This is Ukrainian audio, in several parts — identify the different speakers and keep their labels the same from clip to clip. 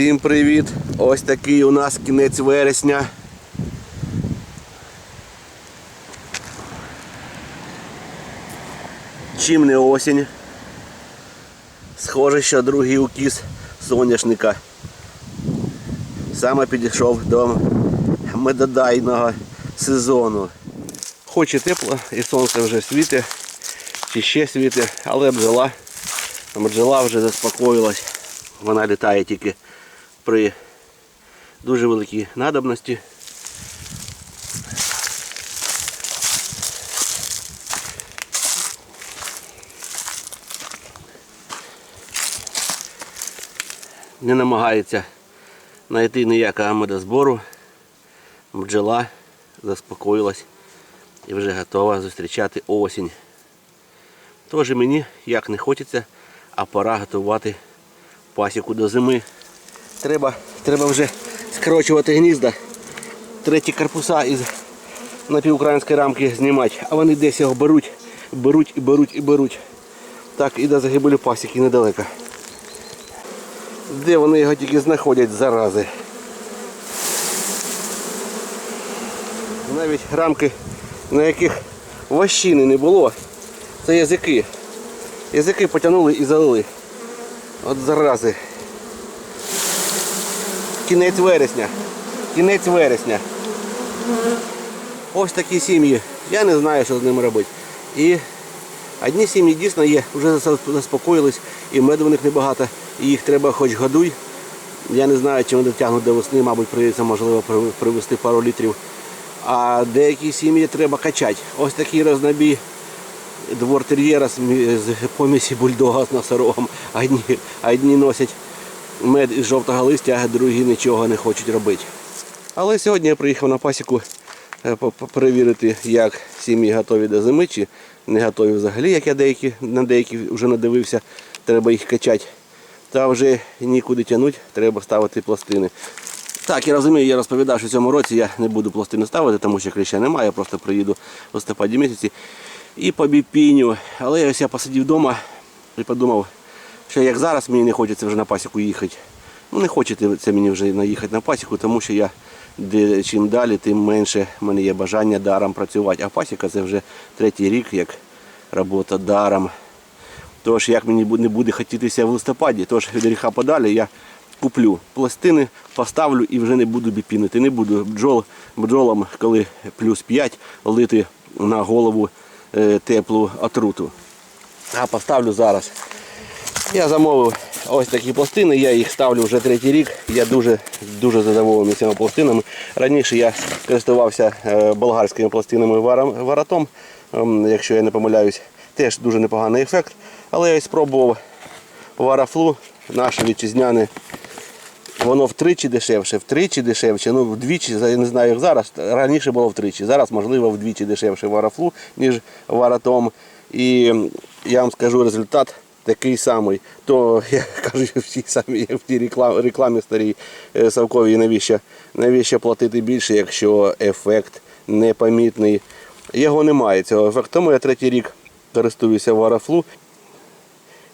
Speaker 1: Всім привіт! Ось такий у нас кінець вересня. Чим не осінь. Схоже, що другий укіс соняшника. Саме підійшов до медодайного сезону. Хоч і тепло, і сонце вже світить, чи ще світить, але бджола, бджола вже заспокоїлась. Вона літає тільки при дуже великій надобності. Не намагається знайти ніякого медозбору. Бджола заспокоїлась і вже готова зустрічати осінь. Тож мені як не хочеться, а пора готувати пасіку до зими. Треба, треба вже скорочувати гнізда. Треті корпуса із напівукраїнської рамки знімати, а вони десь його беруть, беруть і беруть і беруть. Так і до загибелі пасіки недалеко. Де вони його тільки знаходять зарази. Навіть рамки, на яких ващини не було, це язики. Язики потягнули і залили. От зарази. Кінець вересня. Кінець вересня. Ось такі сім'ї. Я не знаю, що з ними робити. І одні сім'ї дійсно є, вже заспокоїлись, і меду в них небагато, і їх треба хоч годуй. Я не знаю, чи вони дотягнуть до весни, мабуть, прийдеться можливо привезти пару літрів. А деякі сім'ї треба качати. Ось такий рознобій двор тер'єра з з помісі бульдога з носорогом. Одні, одні носять мед із жовтого листя, а другі нічого не хочуть робити. Але сьогодні я приїхав на пасіку е, перевірити, як сім'ї готові до зими, чи не готові взагалі, як я деякі, на деякі вже надивився, треба їх качати. Та вже нікуди тягнути, треба ставити пластини. Так, я розумію, я розповідав, що в цьому році я не буду пластини ставити, тому що кліща немає, я просто приїду в листопаді місяці і побіпіню. Але ось я посидів вдома і подумав, що як зараз мені не хочеться вже на пасіку їхати. Ну не хочете це мені вже наїхати на пасіку, тому що я чим далі, тим менше в мене є бажання даром працювати. А пасіка це вже третій рік, як робота даром. Тож як мені не буде хотітися в листопаді, тож від гріха подалі я куплю пластини, поставлю і вже не буду біпінити. Не буду бджол, бджолам, коли плюс 5, лити на голову е, теплу отруту. А поставлю зараз. Я замовив ось такі пластини, я їх ставлю вже третій рік. Я дуже дуже задоволений цими пластинами. Раніше я користувався е, болгарськими пластинами варатом, ем, якщо я не помиляюсь, теж дуже непоганий ефект. Але я спробував варафлу, наше вітчизняне. Воно втричі дешевше, втричі дешевше, ну вдвічі, я не знаю як зараз. Раніше було втричі. Зараз, можливо, вдвічі дешевше варафлу, ніж варатом. І я вам скажу результат такий самий. То я кажу, що всі самі в тій рекламі, рекламі старій е, Савковій, навіщо, навіщо платити більше, якщо ефект непомітний. Його немає цього ефекту. Тому я третій рік користуюся варафлу.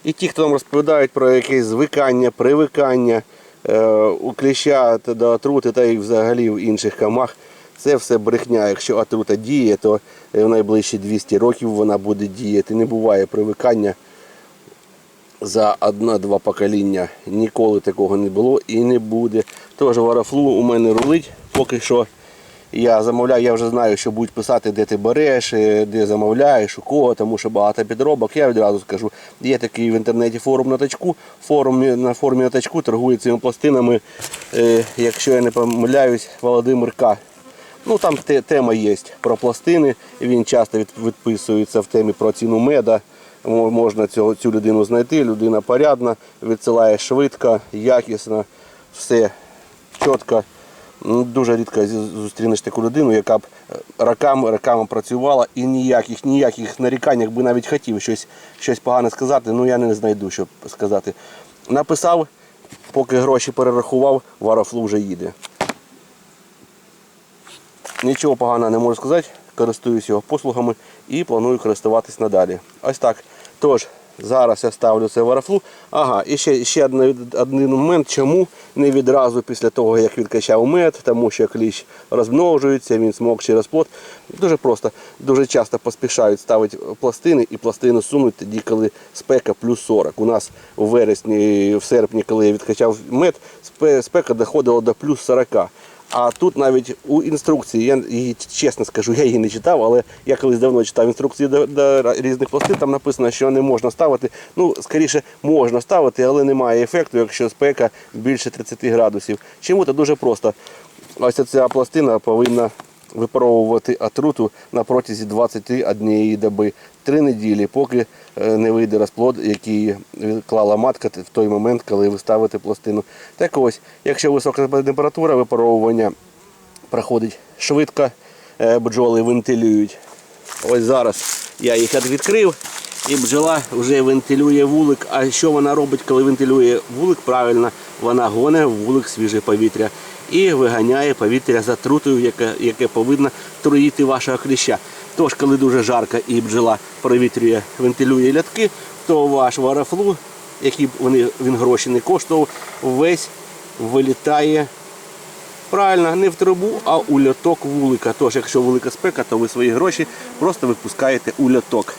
Speaker 1: І ті, хто вам розповідають про якесь звикання, привикання е, у кліща до отрути та і взагалі в інших камах, це все брехня. Якщо отрута діє, то е, в найближчі 200 років вона буде діяти. Не буває привикання за одна-два покоління. Ніколи такого не було і не буде. Тож варафлу у мене рулить поки що. Я замовляю, я вже знаю, що будуть писати, де ти береш, е, де замовляєш, у кого, тому що багато підробок. Я відразу скажу, є такий в інтернеті форум на тачку. Форум на форумі на тачку торгує цими пластинами, е, якщо я не помиляюсь, Володимир К. Ну там те- тема є про пластини. Він часто від- відписується в темі про ціну меда. Мо- Можна цього, цю людину знайти. Людина порядна, відсилає швидко, якісно, все чітко. Дуже рідко зустрінеш таку людину, яка б е, роками, роками працювала і ніяких ніяких нарікань, якби навіть хотів щось, щось погане сказати, ну я не знайду, що сказати. Написав, поки гроші перерахував, варафлу вже їде. Нічого поганого не можу сказати, користуюсь його послугами і планую користуватись надалі. Ось так. Тож, Зараз я ставлю це варафлу. Ага, і ще, ще один, момент, чому не відразу після того, як відкачав мед, тому що кліщ розмножується, він смокче розплод. Дуже просто, дуже часто поспішають ставити пластини і пластину сунуть тоді, коли спека плюс 40. У нас у вересні, в серпні, коли я відкачав мед, спека доходила до плюс 40. А тут навіть у інструкції, я її чесно скажу, я її не читав, але я колись давно читав інструкції до, до різних пластин, там написано, що не можна ставити. Ну, скоріше, можна ставити, але немає ефекту, якщо спека більше 30 градусів. Чому це дуже просто. Ось ця пластина повинна випаровувати отруту на протязі 21 доби. Три неділі, поки е, не вийде розплод, який клала матка в той момент, коли ви ставите пластину. Так ось, якщо висока температура випаровування проходить швидко, е, бджоли вентилюють. Ось зараз я їх відкрив і бджола вже вентилює вулик. А що вона робить, коли вентилює вулик? Правильно, вона гоне вулик свіже повітря і виганяє повітря за трутою, яке, яке повинно труїти вашого кліща. Тож, коли дуже жарко і бджола провітрює, вентилює лятки, то ваш варафлу, який вони, він гроші не коштував, весь вилітає Правильно, не в трубу, а у льоток вулика. Тож, якщо велика спека, то ви свої гроші просто випускаєте у льоток.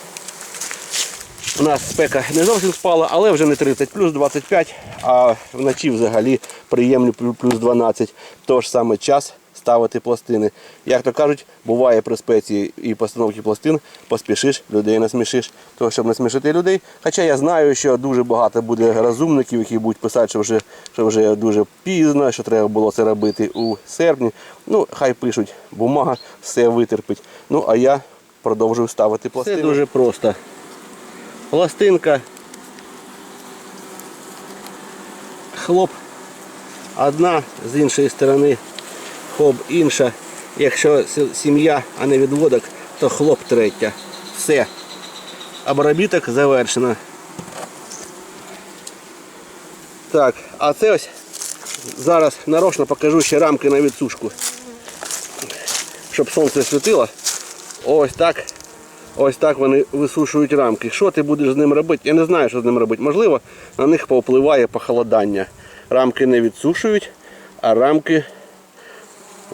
Speaker 1: У нас спека не зовсім спала, але вже не 30, плюс 25, а вночі взагалі приємні плюс 12. Тож саме час ставити пластини. Як то кажуть, буває при спеці і постановці пластин, поспішиш, людей насмішиш. То, щоб насмішити людей. Хоча я знаю, що дуже багато буде розумників, які будуть писати, що вже, що вже дуже пізно, що треба було це робити у серпні. Ну, хай пишуть, бумага все витерпить. Ну, а я продовжую ставити пластини. Це дуже просто. Пластинка. Хлоп. Одна, з іншої сторони хлоп інша. Якщо сім'я, а не відводок, то хлоп третя. Все. Обробіток завершено. Так, а це ось зараз нарочно покажу ще рамки на відсушку. Щоб сонце світило. Ось так. Ось так вони висушують рамки. Що ти будеш з ним робити? Я не знаю, що з ним робити. Можливо, на них повпливає похолодання. Рамки не відсушують, а рамки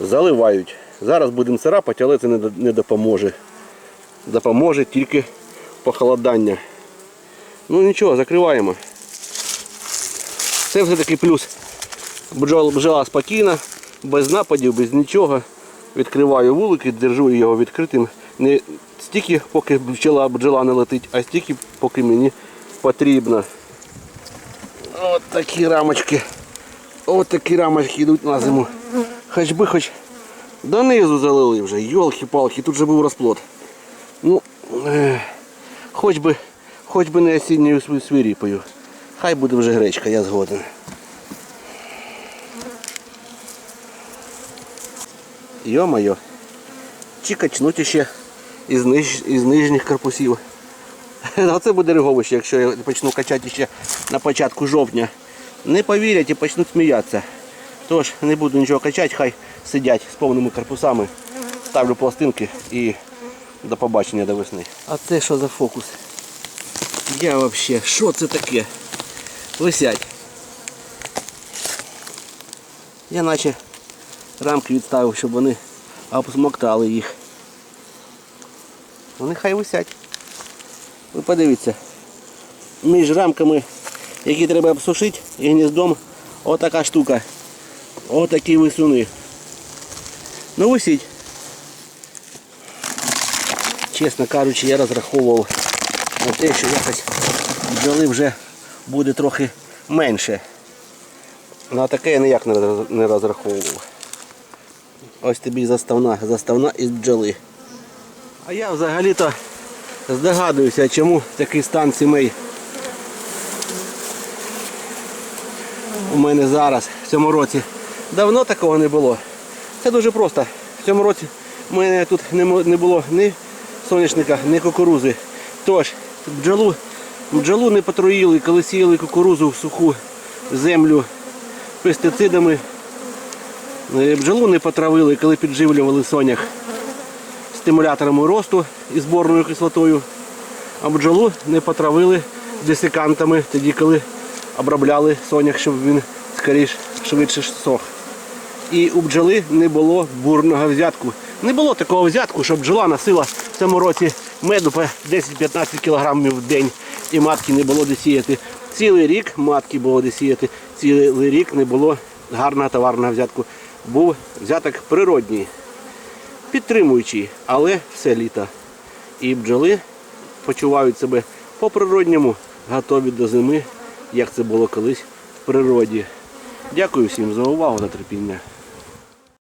Speaker 1: заливають. Зараз будемо царапати, але це не, допоможе. Допоможе тільки похолодання. Ну нічого, закриваємо. Це все-таки плюс. Бджола, спокійна, без нападів, без нічого. Відкриваю вулики, держу його відкритим. Не стільки, поки бджола, бджола не летить, а стільки, поки мені потрібно. От такі рамочки. От такі рамочки йдуть на зиму. Хоч би хоч донизу залили вже. Йолки-палки, тут же був розплод. Ну, ех, хоч би, хоч би не осінньою свиріпою. Хай буде вже гречка, я згоден. Йо-моє. Чи качнуть ще із, ниж, із нижніх корпусів. Оце буде реговище, якщо я почну качати ще на початку жовтня. Не повірять і почнуть сміятися. Тож не буду нічого качати, хай сидять з повними корпусами. Ставлю пластинки і до побачення до весни. А це що за фокус? Я взагалі, що це таке? Висять. Я наче рамки відставив, щоб вони обсмоктали їх. Вони хай висять. Ви подивіться. Між рамками, які треба обсушити, і гніздом отака штука. Отакі висуни. Ну висіть. Чесно кажучи, я розраховував на те, що якось бджоли вже буде трохи менше. На таке я ніяк не розраховував. Ось тобі заставна, заставна із бджоли. А я взагалі-то здогадуюся, чому такий стан сімей у мене зараз, в цьому році. Давно такого не було. Це дуже просто. В цьому році у мене тут не було ні соняшника, ні кукурузи. Тож, бджолу, бджолу не потруїли, коли сіяли кукурузу в суху землю пестицидами. Е, Бджолу не потравили, коли підживлювали сонях стимуляторами росту і зборною кислотою. А бджолу не потравили десикантами, тоді коли обробляли сонях, щоб він скоріш швидше сох. І у бджоли не було бурного взятку. Не було такого взятку, щоб бджола носила в цьому році меду по 10-15 кг в день і матки не було де сіяти. Цілий рік матки було де сіяти, цілий рік не було гарного товарного взятку. Був взяток природній, підтримуючий, але все літо. І бджоли почувають себе по-природньому, готові до зими, як це було колись в природі. Дякую всім за увагу та терпіння.